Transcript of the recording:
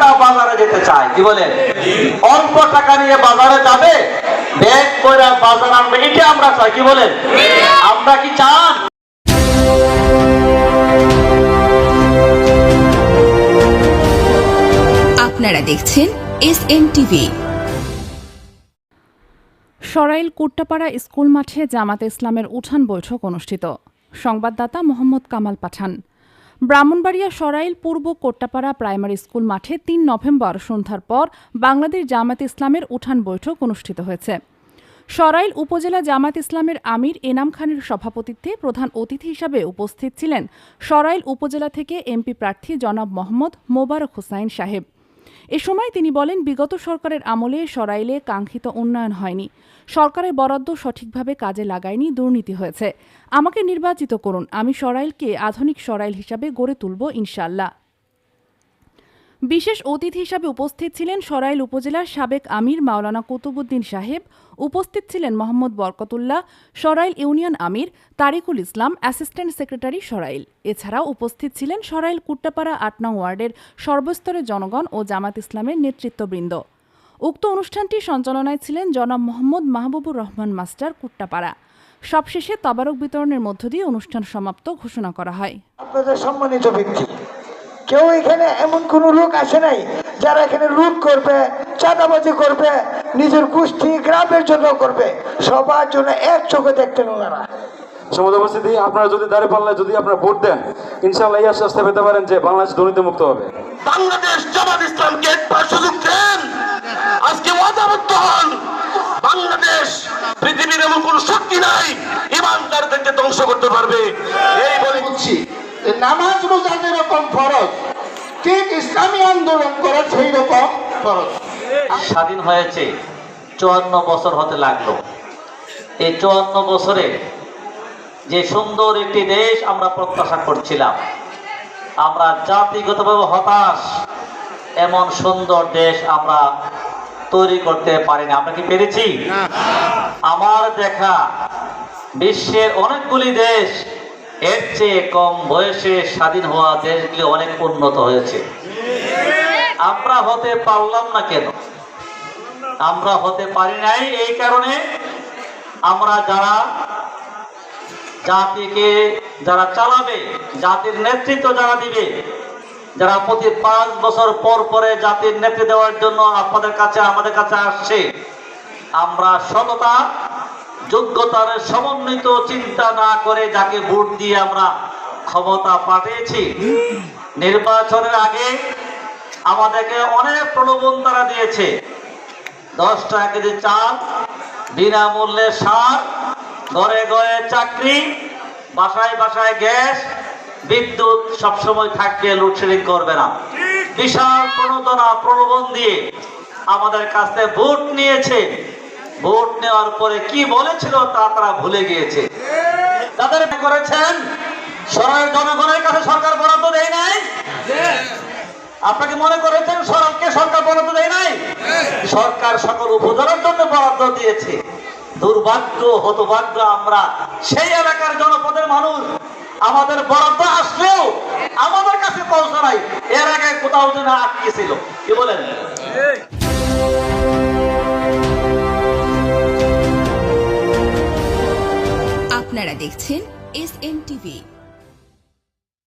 টাকাটা বাজারে যেতে চায়। কি বলেন? অল্প টাকা নিয়ে বাজারে যাবে ব্যাগ করে বাজার আনবে এটা আমরা চাই কি বলেন? আমরা কি চান? আপনারা দেখছেন S M TV. Sarail Kuttapara school মাঠে জামাতে ইসলামের উঠান বৈঠক অনুষ্ঠিত। সংবাদদাতা মোহাম্মদ কামাল পাঠান। ব্রাহ্মণবাড়িয়া সরাইল পূর্ব কোট্টাপাড়া প্রাইমারি স্কুল মাঠে তিন নভেম্বর সন্ধ্যার পর বাংলাদেশ জামাত ইসলামের উঠান বৈঠক অনুষ্ঠিত হয়েছে। সরাইল উপজেলা জামাত ইসলামের আমির এনাম খানের সভাপতিত্বে প্রধান অতিথি হিসাবে উপস্থিত ছিলেন সরাইল উপজেলা থেকে এমপি প্রার্থী জনাব মোহাম্মদ মোবারক হোসাইন সাহেব। এ সময় তিনি বলেন, বিগত সরকারের আমলে সরাইলে কাঙ্ক্ষিত উন্নয়ন হয়নি। সরকারের বরাদ্দ সঠিকভাবে কাজে লাগায়নি, দুর্নীতি হয়েছে। আমাকে নির্বাচিত করুন, আমি সরাইলকে আধুনিক সরাইল হিসাবে গড়ে তুলব ইনশাল্লাহ বিশেষ অতিথি হিসাবে উপস্থিত ছিলেন সরাইল উপজেলার সাবেক আমির মাওলানা কুতুবুদ্দিন সাহেব, উপস্থিত ছিলেন মোহাম্মদ বরকতুল্লাহ, সরাইল ইউনিয়ন আমির তারিকুল ইসলাম, অ্যাসিস্ট্যান্ট সেক্রেটারি সরাইল। এছাড়াও উপস্থিত ছিলেন সরাইল কুট্টাপাড়া আট নং ওয়ার্ডের সর্বস্তরের জনগণ ও জামাত ইসলামের নেতৃত্ববৃন্দ। উক্ত অনুষ্ঠানটি সঞ্চালনায় ছিলেন জনাব মোহাম্মদ মাহবুবুর রহমান মাস্টার কুট্টাপাড়া। সবশেষে তবারক বিতরণের মধ্য দিয়ে অনুষ্ঠান সমাপ্ত ঘোষণা করা হয়। আপনাদের সম্মানিত ব্যক্তি। কেউ এখানে এমন কোন লোক আসে নাই যারা এখানে লুট করবে চাঁদাবাজি করবে নিজের গোষ্ঠী গ্রামের জন্য করবে। সবার জন্য এক চোখে দেখতেন ওনারা। সমুদ্র উপস্থিতি আপনারা যদি দাঁড়িয়ে পাল্লায় যদি আপনারা ভোট দেন ইনশাআল্লাহ এই আশ্বাসটা পেতে পারেন যে বাংলাদেশ দুর্নীতি মুক্ত হবে। বাংলাদেশ জামাত ইসলামকে একবার সুযোগ দেন। আজকে ওয়াদাবদ্ধ হন। বাংলাদেশ পৃথিবীর এমন কোন শক্তি নাই ইমানদারদেরকে ধ্বংস করতে পারবে। এই বলে বলছি নামাজ রোজা যেরকম ফরজ ইসলামী আন্দোলন করা সেই রকম ফরজ স্বাধীন হয়েছে চুয়ান্ন বছর হতে লাগল। এই চুয়ান্ন বছরে যে সুন্দর একটি দেশ আমরা প্রত্যাশা করছিলাম আমরা জাতিগতভাবে হতাশ এমন সুন্দর দেশ আমরা তৈরি করতে পারিনি। আমরা কি পেরেছি? আমার দেখা বিশ্বের অনেকগুলি দেশ এর চেয়ে কম বয়সে স্বাধীন হওয়া দেশগুলি অনেক উন্নত হয়েছে। আমরা হতে পারলাম না কেন? আমরা হতে পারি নাই এই কারণে আমরা যারা জাতিকে যারা চালাবে, জাতির নেতৃত্ব যারা দিবে, যারা প্রতি পাঁচ বছর পর পরে জাতির নেতৃত্ব দেওয়ার জন্য আপনাদের কাছে আমাদের কাছে আসছে, আমরা সততা যোগ্যতার সমন্বিত চিন্তা না করে যাকে ভোট দিয়ে আমরা ক্ষমতা পাঠিয়েছি। নির্বাচনের আগে আমাদেরকে অনেক প্রলোভন তারা দিয়েছে। দশ টাকা কেজি চাল, বিনামূল্যে সার, ঘরে ঘরে চাকরি, বাসায় বাসায় গ্যাস, বিদ্যুৎ সবসময় থাকবে লোডশেডিং করবে না। বিশাল প্রণোদনা, প্রলোভন দিয়ে আমাদের কাছ ভোট নিয়েছে। ভোট নেওয়ার পরে কি বলেছিল তা তারা ভুলে গিয়েছে। তাদের করেছেন সরাই জনগণের কাছে সরকার বরাদ্দ দেয় নাই? আপনাকে মনে করেছেন সরকারকে সরকার বরাদ্দ দেয় নাই? সরকার সকল উপজেলার জন্য বরাদ্দ দিয়েছে। দুর্ভাগ্য, হতভাগ্য, আমরা সেই এলাকার জনপদের মানুষ, আমাদের বরাদ্দ আসলেও আমাদের কাছে পৌঁছা নাই। এর আগে কোথাও যেন আটকে ছিল। কি বলেন? দেখছেন এস এম টিভি।